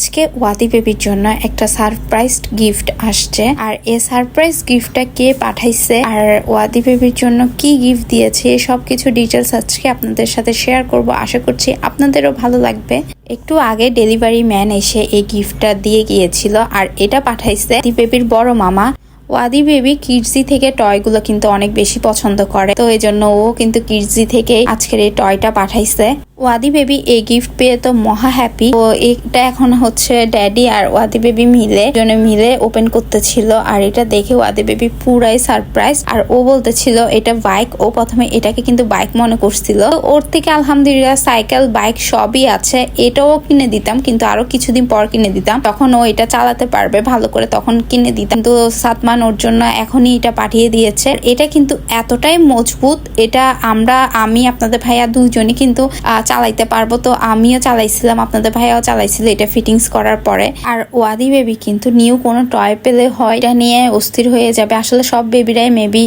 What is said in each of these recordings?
আজকে ওয়াদি বেবির জন্য একটা সারপ্রাইজ গিফট আসছে। আর এই সারপ্রাইজ গিফটটা কে পাঠাইছে? আর ওয়াদি বেবির জন্য কি গিফট দিয়েছে? সব কিছু ডিটেলস আজকে আপনাদের সাথে শেয়ার করব। আশা করছি আপনাদেরও ভালো লাগবে। একটু আগে ডেলিভারি ম্যান এসে এই গিফটটা দিয়ে গিয়েছিল আর এটা পাঠাইছে ওয়াদি বেবির বড় মামা। ওয়াদি বেবি কিডজি থেকে টয়গুলো কিন্তু অনেক বেশি পছন্দ করে। তো এই জন্য ও কিন্তু কিডজি থেকে আজকের এই টয়টা পাঠাইছে। ওয়াদি বেবি এই গিফট পেয়ে তো মহা হ্যাপি তো এটা এখন হচ্ছে ড্যাডি আর ওয়াদি বেবি মিলে জনে মিলে ওপেন করতেছিল। আর এটা দেখে ওয়াদি বেবি পুরাই সারপ্রাইজ আর ও বলতেছিল, এটা বাইক ও প্রথমে এটাকে কিন্তু বাইক মনে করছিল। ওর থেকে আলহামদুলিল্লাহ সাইকেল বাইক সবই আছে। এটাও কিনে দিতাম, কিন্তু আরও কিছুদিন পর কিনে দিতাম। তখন ও এটা চালাতে পারবে, ভালো করে তখন কিনে দিতাম। তো সাতমান ওর জন্য এখনই এটা পাঠিয়ে দিয়েছে। এটা কিন্তু এতটাই মজবুত, এটা আমরা, আমি, আপনাদের ভাইয়া দুজনই কিন্তু চালাইতে পারব। তো আমিও চালাইছিলাম, আপনাদের ভাইয়াও চালাইছিল এটা ফিটিংস করার পরে। আর ওয়াদি বেবি কিন্তু নিউ কোনো টয় পেলে হয়, এটা নিয়ে অস্থির হয়ে যাবে। আসলে সব বেবিরাই মেবি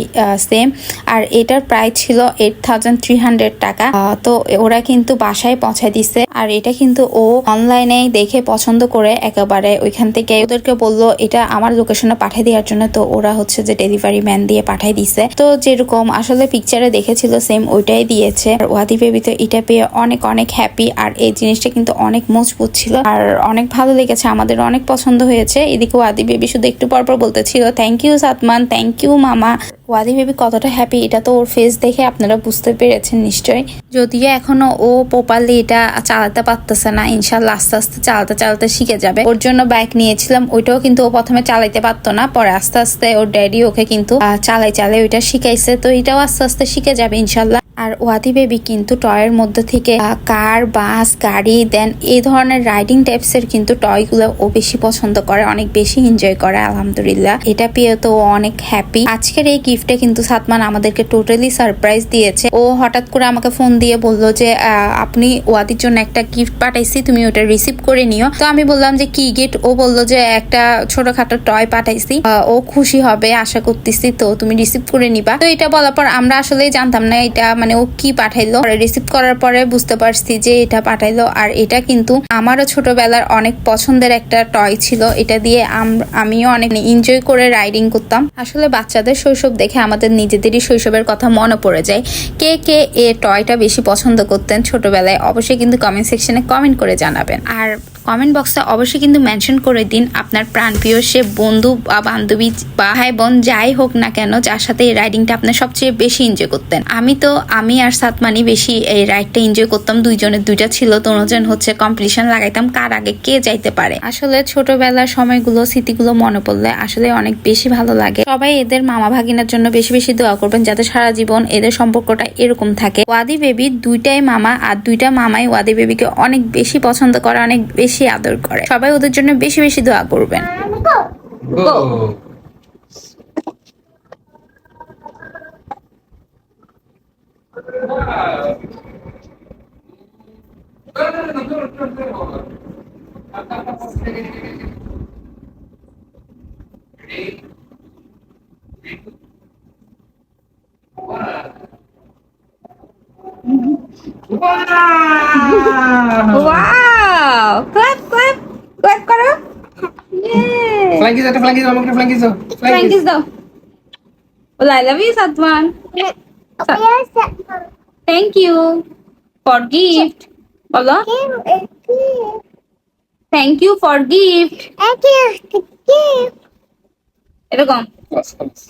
সেম আর এটার প্রাইস ছিল এইট থাউজেন্ড থ্রি হান্ড্রেড টাকা। তো ওরা কিন্তু বাসায় পৌঁছায় দিছে। আর এটা কিন্তু ও অনলাইনে দেখে পছন্দ করে একেবারে। ওইখান থেকে ওদেরকে বলল, এটা আমার লোকেশনে পাঠিয়ে দেওয়ার জন্য। তো ওরা হচ্ছে যে ডেলিভারি ম্যান দিয়ে পাঠিয়ে দিছে। তো যেরকম আসলে পিকচারে দেখেছিল সেম ওইটাই দিয়েছে। আর ওয়াদি বেবি তো এটা পেয়ে অনেক অনেক অনেক হ্যাপি আর এই জিনিসটা কিন্তু অনেক মজবুত ছিল। আর অনেক ভালো লেগেছে, আমাদের অনেক পছন্দ হয়েছে। এদিকে ওয়াদি বেবি শুধু একটু পর পর বলতেছিল থ্যাংক ইউ সাতমান থ্যাংক ইউ মামা। ওয়াদি বেবি কতটা হ্যাপি এটা তো ওর ফেস দেখে আপনারা বুঝতে পেরেছেন নিশ্চয়ই। যদিও এখনও ও প্রপারলি এটা চালাতে পারতেছে না ইনশাল্লাহ আস্তে আস্তে চালাতে চালাতে শিখে যাবে। ওর জন্য বাইক নিয়েছিলাম, ওইটাও কিন্তু ও প্রথমে চালাইতে পারতো না, পরে আস্তে আস্তে ওর ড্যাডি ওকে কিন্তু চালাই চালাই ওইটা শিখাইছে। তো এটাও আস্তে আস্তে শিখে যাবে ইনশাল্লাহ আর ওয়াদি বেবি কিন্তু টয়ের মধ্যে থেকে কার, বাস, গাড়ি, দেন এই ধরনের রাইডিং টাইপসের কিন্তু টয়গুলো ও বেশি পছন্দ করে, অনেক বেশি এনজয় করে, আলহামদুলিল্লাহ। এটা পেয়ে তো অনেক হ্যাপি আজকের এই গিফটে কিন্তু সাতমান আমাদেরকে টোটালি সারপ্রাইজ দিয়েছে। ও হঠাৎ করে আমাকে ফোন দিয়ে বলল যে আপনি ওয়াদির জন্য একটা গিফট পাঠাইছি, তুমি ওটা রিসিভ করে নিও। তো আমি বললাম যে, কি গিফট ও বলল যে, একটা ছোটখাটো টয় পাঠাইছি। ও খুশি হবে, আশা করতেছি তো, তুমি রিসিভ করে নিবা। তো এটা বলার পর আমরা আসলে জানতাম না, এটা মানে ও কি পাঠাইলো? রিসিভ করার পরে বুঝতে পারছি যে এটা পাঠাইলো। আর এটা কিন্তু আমারও ছোটবেলার অনেক পছন্দের একটা টয় ছিল। এটা দিয়ে আম- আমিও অনেক এনজয় করে রাইডিং করতাম। আসলে বাচ্চাদের শৈশব দেখে আমাদের নিজেদেরই শৈশবের কথা মনে পড়ে যায়। কে কে এ টয়টা বেশি পছন্দ করতেন ছোটবেলায় অবশ্যই কিন্তু কমেন্ট সেকশনে কমেন্ট করে জানাবেন। আর কমেন্ট বক্সে অবশ্যই কিন্তু মেনশন করে দিন আপনার প্রাণপ্রিয় সে বন্ধু বা বান্ধবী বা ভাই বোন যাই হোক না কেন, যার সাথে এই রাইডিংটা আপনার সবচেয়ে বেশি এনজয় করতেন। আমি তো, আমি আর সাতমানি বেশি এই রাইডটা এনজয় করতাম, দুইজনের দুইটা ছিল দুজন হচ্ছে কম্পিটিশন লাগাইতাম, কার আগে কে যাইতে পারে। আসলে ছোটবেলার সময়গুলো, স্মৃতিগুলো মনে পড়লে আসলে অনেক বেশি ভালো লাগে। সবাই এদের মামা ভাগিনার জন্য বেশি বেশি দোয়া করবেন, যাতে সারা জীবন এদের সম্পর্কটা এরকম থাকে। ওয়াদি বেবি দুইটাই মামা, আর দুইটা মামাই ওয়াদি বেবিকে অনেক বেশি পছন্দ করে, অনেক বেশি আদর করে সবাই ওদের জন্য বেশি বেশি দোয়া করবেন Go. Wow! Yay! Flankies, একটা flankies, আমাকে একটা flankies দাও। Flankies. Flankies দাও। Well, I love you, Satwan. Thank you for gift. বলো থ্যাংক ইউ ফর গিফট এরকম বাস, বাস।